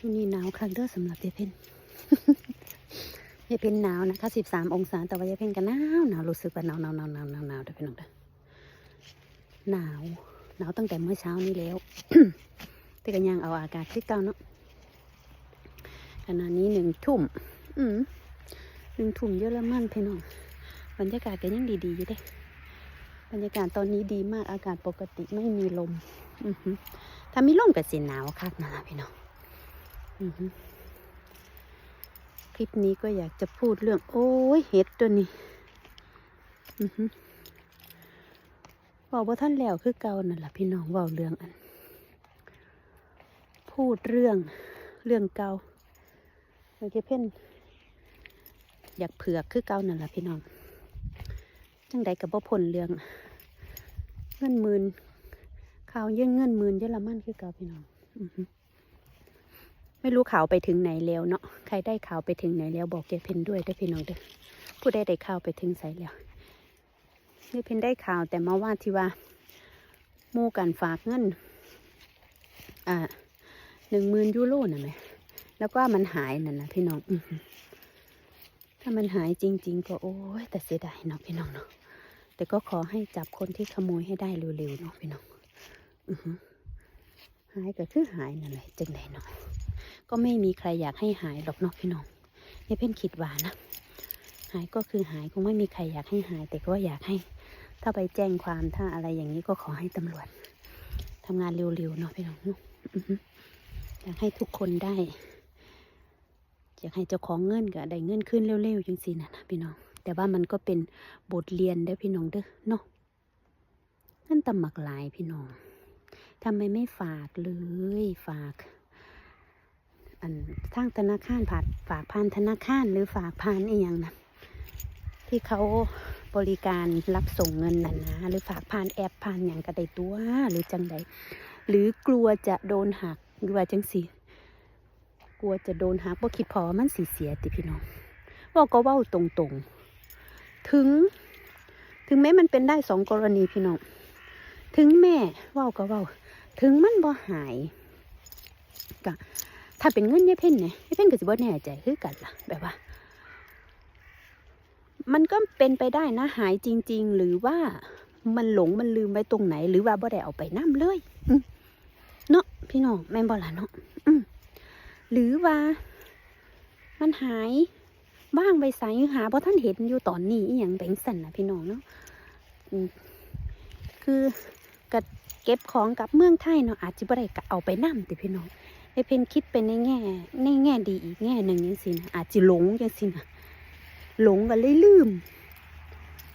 ช่วงนี้หนาวครั้งเด้อสำหรับยายเพ็ญยเพ็ญหนาวนะคะสิบสามองศาแต่ว่ายายเพ็ญก็หนาวหนาวรู้สึกว่าหนาวหนาวหนาวหนาวหนาวหนาวเด้อพี่น้องเด้อหนาวหนาวตั้งแต่เมื่อเช้านี้แล้วแต่ก็ยังเอาอากาศที่เก่าเนาะขณะนี้หนึ่งทุ่มอืมหนึ่งทุ่มเยอะละมั่นพี่น้องบรรยากาศก็ยังดีๆอยู่เด้บรรยากาศตอนนี้ดีมากอากาศปกติไม่มีลมถ้ามีลมก็สิหนาวคักนะพี่น้อง คลิปนี้ก็อยากจะพูดเรื่อง โอ้ยเห็ดตัวนี้บอกว่าท่านแล้วคือเก่านั่นแหละพี่น้องว่าเรื่องอัน พูดเรื่องเรื่องเก่าโอเคเพ่นอยากเผือกคือเก่านั่นแหละพี่น้องจังใดกับบ่พ้นเรื่อง เงินหมื่นข่าวเยังเงินหมื่นเยอรมันคือเก่าพี่น้องอือ ไม่รู้ข่าวไปถึงไหนแล้วเนาะใครได้ข่าวไปถึงไหนแล้วบอกเจเพนด้วยเด้อพี่น้องเด้อผู้ใดได้ข่าวไปถึงไสแล้วเจเพนได้ข่าวแต่มาว่าที่ว่ามู่กันฝากเงินอ่าหนึ่งหมื่นยูโรน่ะไหมแล้วก็มันหายนั่นนะพี่น้องอถ้ามันหายจริง ๆ ก็โอ้ยแต่เสียดายเนาะพี่น้องเนาะแต่ก็ขอให้จับคนที่ขโมยให้ได้เร็วๆเนาะพี่น้องอือฮึหายก็คือหายนั่นแหละจังไดเนาะ ก็ไม่มีใครอยากให้หายหรอกเนาะพี่น้องนี่เพ่นคิดว่านะ หายก็คือหายคงไม่มีใครอยากให้หาย แต่ก็อยากให้ ถ้าไปแจ้งความถ้าอะไรอย่างนี้ก็ขอให้ตำรวจทำงานเร็วๆเนาะพี่น้องอยากให้ทุกคนได้อยากให้เจ้าของเงินก็ได้เงินขึ้นเร็วๆจังสินะนะพี่น้องแต่ว่ามันก็เป็นบทเรียนเด้พี่น้องเด้อเนาะนั่นตำหมักหลายพี่น้องทำไมไม่ฝากเลยฝาก อันทางธนาคารผ่านฝากผ่านธนาคารหรือฝากผ่านอีหยังนะที่เขาบริการรับส่งเงินน่ะนะหรือฝากผ่านแอปผ่านอย่างกระไดตัว หรือจังใดหรือกลัวจะโดนหักหรือว่าจังสิกลัวจะโดนหักบ่คิดพอว่ามันสีเสียติพี่น้องว่าก็เว้าตรงๆ ถึง ถึงแม้มันเป็นได้สองกรณีพี่น้องถึงแม่ว้าก็ว้าถึงมันบ่หายก็ ถ้าเป็นเงินยายเพ่นเนี่ยยายเพ่นก็สิบ่แน่ใจคือกันล่ะ แบบว่า มันก็เป็นไปได้นะหายจริง ๆ หรือว่ามันหลงมันลืมไว้ตรงไหน หรือว่าบ่ได้เอาไปน้ำเลยเนาะพี่น้องแม่บ่ล่ะเนาะหรือว่า มันหายว่างไปใส่หาเพราะท่านเห็นอยู่ตอนนี้อหย่างแบงสันนะพี่น้องเนาะคือกัเก็บของกับเมืองไทยเนาะอาจจะบ่ได้เอาไปนํติพี่น้อง ไอเพนคิดเป็นในแง่ ในแง่ดีอีกแง่หนึ่งยังสินะอาจจะหลงยังสินะหลงกันเลยลืม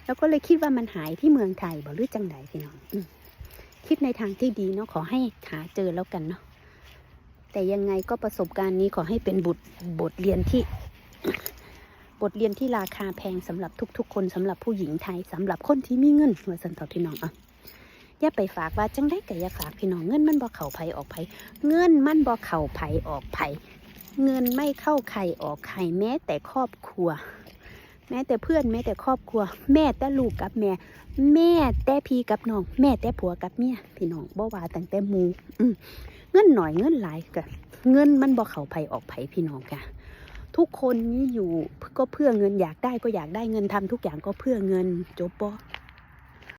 แล้วก็เลยคิดว่ามันหายที่เมืองไทยบ่หรือจังใดพี่น้องคิดในทางที่ดีเนาะขอให้หาเจอแล้วกันเนาะแต่ยังไงก็ประสบการณ์นี้ขอให้เป็นบทบทเรียนที่ บทเรียนที่ราคาแพงสำหรับทุก ๆ คนสำหรับผู้หญิงไทยสำหรับคนที่มีเงินหัวสันต่อพี่น้องอะ อย่าไปฝากว่าจังได้ก็อย่าฝากพี่น้องเงินมันบ่เข่าไผออกไผเงินมันบ่เข่าไผออกไผเงินไม่เข้าใครออกใครแม้แต่ครอบครัว แม้แต่เพื่อนแม้แต่ครอบครัว แม่แต่ลูกกับแม่ แม่แต่พี่กับน้อง แม่แต่ผัวกับเมียพี่น้องบ่ว่าตั้งแต่มูอืเงินหน่อยเงินหลายก็เงินมันบ่เข่าไผออกไผพี่น้องค่ะทุกคนนี้อยู่ก็เพื่อเงินอยากได้ก็อยากได้เงินทำทุกอย่างก็เพื่อเงินจบปอ